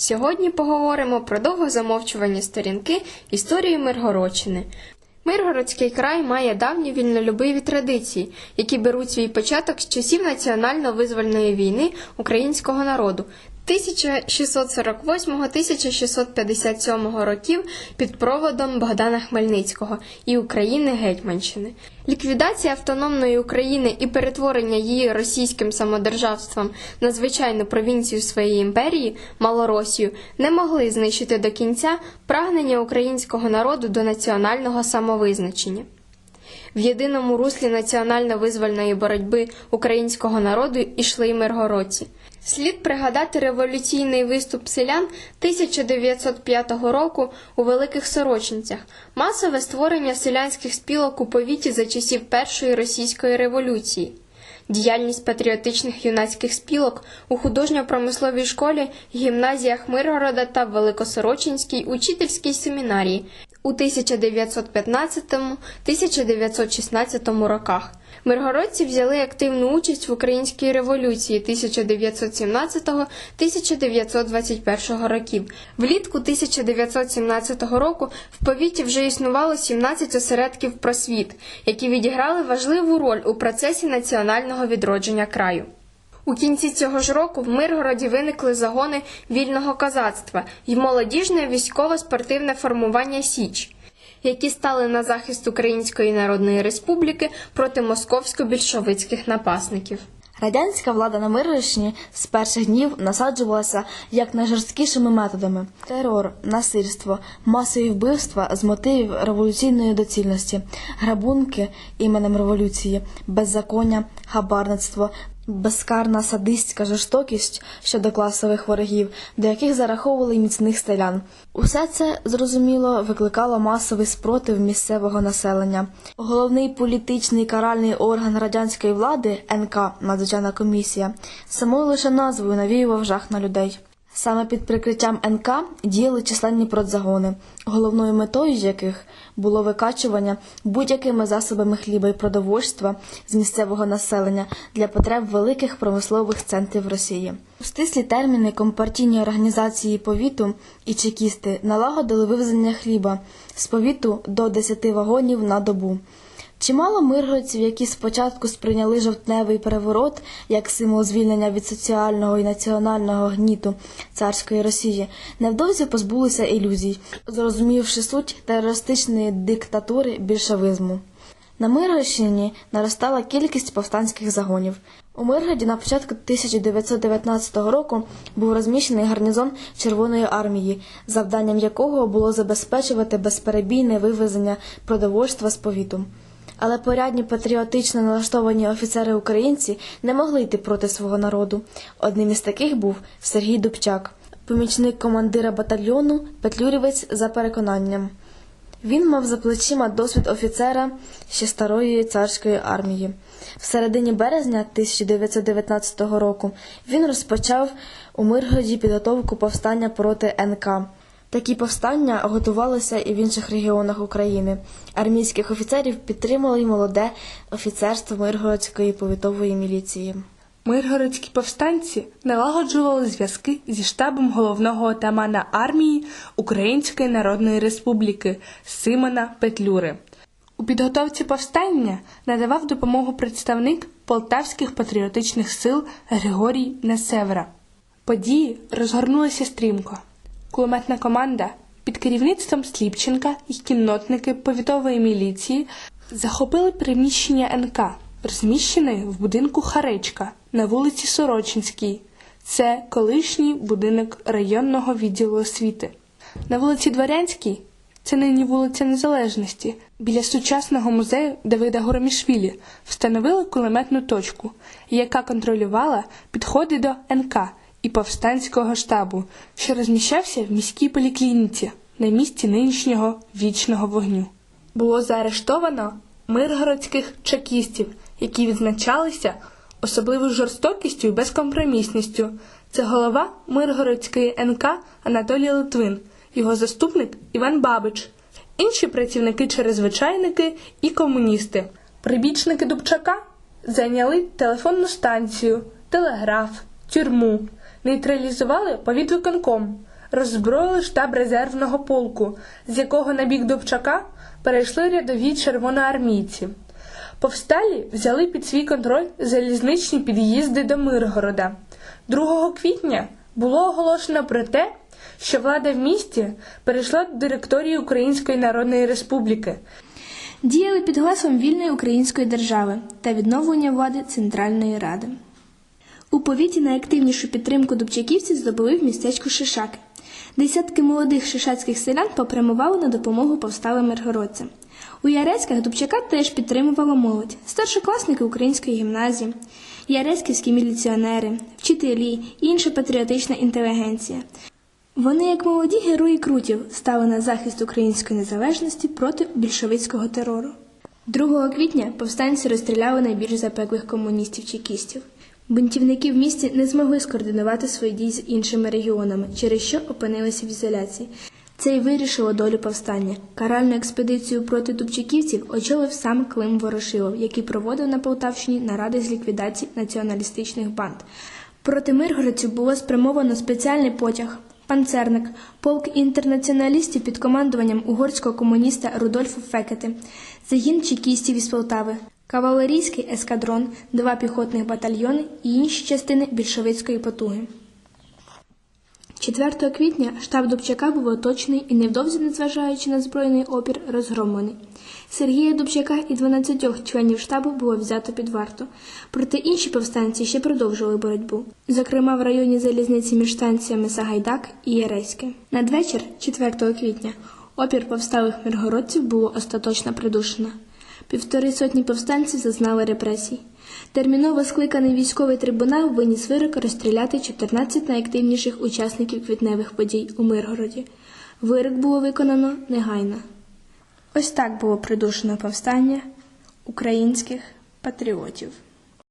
Сьогодні поговоримо про довго замовчувані сторінки історії Миргородщини. Миргородський край має давні вільнолюбиві традиції, які беруть свій початок з часів національно-визвольної війни українського народу 1648-1657 років під проводом Богдана Хмельницького і України Гетьманщини. Ліквідація автономної України і перетворення її російським самодержавством на звичайну провінцію своєї імперії Малоросію не могли знищити до кінця прагнення українського народу до національного самовизначення. В єдиному руслі національно-визвольної боротьби українського народу ішли й миргородці. Слід пригадати революційний виступ селян 1905 року у Великих Сорочинцях, масове створення селянських спілок у повіті за часів Першої російської революції. Діяльність патріотичних юнацьких спілок у художньо-промисловій школі, гімназіях Миргорода та Великосорочинській учительській семінарії у 1915-1916 роках. Миргородці взяли активну участь в українській революції 1917-1921 років. Влітку 1917 року в повіті вже існувало 17 осередків просвіт, які відіграли важливу роль у процесі національного відродження краю. У кінці цього ж року в Миргороді виникли загони вільного козацтва і молодіжне військово-спортивне формування Січ, які стали на захист Української Народної Республіки проти московсько-більшовицьких напасників. Радянська влада на Миргородщині з перших днів насаджувалася як найжорсткішими методами: терор, насильство, масові вбивства з мотивів революційної доцільності, грабунки іменем революції, беззаконня, хабарництво. Безкарна садистська жорстокість щодо класових ворогів, до яких зараховували міцних селян. Усе це зрозуміло викликало масовий спротив місцевого населення. Головний політичний каральний орган радянської влади НК Надзвичайна комісія самою лише назвою навіював жах на людей. Саме під прикриттям НК діяли численні продзагони, головною метою яких було викачування будь-якими засобами хліба і продовольства з місцевого населення для потреб великих промислових центрів Росії. У стислі терміни компартійні організації повіту і чекісти налагодили вивезення хліба з повіту до 10 вагонів на добу. Чимало миргородців, які спочатку сприйняли жовтневий переворот як символ звільнення від соціального і національного гніту царської Росії, невдовзі позбулися ілюзій, зрозумівши суть терористичної диктатури більшовизму. На Миргородщині наростала кількість повстанських загонів. У Миргороді на початку 1919 року був розміщений гарнізон Червоної армії, завданням якого було забезпечувати безперебійне вивезення продовольства з повіту. Але порядні патріотично налаштовані офіцери українці не могли йти проти свого народу. Одним із таких був Сергій Дубчак, помічник командира батальйону, петлюрівець за переконанням. Він мав за плечима досвід офіцера ще старої царської армії. В середині березня 1919 року він розпочав у Миргороді підготовку повстання проти НК. Такі повстання готувалися і в інших регіонах України. Армійських офіцерів підтримало й молоде офіцерство Миргородської повітової міліції. Миргородські повстанці налагоджували зв'язки зі штабом головного отамана армії Української Народної Республіки Симона Петлюри. У підготовці повстання надавав допомогу представник полтавських патріотичних сил Григорій Несевра. Події розгорнулися стрімко. Кулеметна команда під керівництвом Сліпченка і кіннотники повітової міліції захопили приміщення НК, розміщене в будинку Харечка на вулиці Сорочинській. Це колишній будинок районного відділу освіти. На вулиці Дворянській це нині вулиця Незалежності. Біля сучасного музею Давида Горомішвілі встановили кулеметну точку, яка контролювала підходи до НК і повстанського штабу, що розміщався в міській поліклініці на місці нинішнього вічного вогню. Було заарештовано миргородських чекістів, які відзначалися особливою жорстокістю і безкомпромісністю. Це голова Миргородської НК Анатолій Литвин, його заступник Іван Бабич, інші працівники чрезвичайники і комуністи. Прибічники Дубчака зайняли телефонну станцію, телеграф, тюрму, нейтралізували повідвиконком, роззброїли штаб резервного полку, з якого на бік Добчака перейшли рядові червоноармійці. Повсталі взяли під свій контроль залізничні під'їзди до Миргорода. 2 квітня було оголошено про те, що влада в місті перейшла до директорії Української Народної Республіки. Діяли під гаслом вільної української держави та відновлення влади Центральної Ради. У повіті найактивнішу підтримку дубчаківців здобули в містечку Шишаки. Десятки молодих шишацьких селян попрямували на допомогу повсталим миргородцям. У Яреськах Дубчака теж підтримувала молодь, старшокласники української гімназії, яреськівські міліціонери, вчителі і інша патріотична інтелігенція. Вони, як молоді герої крутів, стали на захист української незалежності проти більшовицького терору. 2 квітня повстанці розстріляли найбільш запеклих комуністів-чекістів. Бунтівники в місті не змогли скоординувати свої дії з іншими регіонами, через що опинилися в ізоляції. Це й вирішило долю повстання. Каральну експедицію проти дубчаківців очолив сам Клим Ворошилов, який проводив на Полтавщині наради з ліквідації націоналістичних банд. Проти миргородців було спрямовано спеціальний потяг. Панцерник, полк інтернаціоналістів під командуванням угорського комуніста Рудольфа Фекети, загін чекістів із Полтави, кавалерійський ескадрон, два піхотних батальйони і інші частини більшовицької потуги. 4 квітня штаб Дубчака був оточений і невдовзі, незважаючи на збройний опір, розгромлений. Сергія Дубчака і 12 членів штабу було взято під варту. Проте інші повстанці ще продовжували боротьбу, зокрема в районі залізниці між станціями Сагайдак і Яреське. Надвечір, 4 квітня, опір повсталих миргородців було остаточно придушено. Півтори сотні повстанців зазнали репресій. Терміново скликаний військовий трибунал виніс вирок розстріляти 14 найактивніших учасників квітневих подій у Миргороді. Вирок було виконано негайно. Ось так було придушено повстання українських патріотів.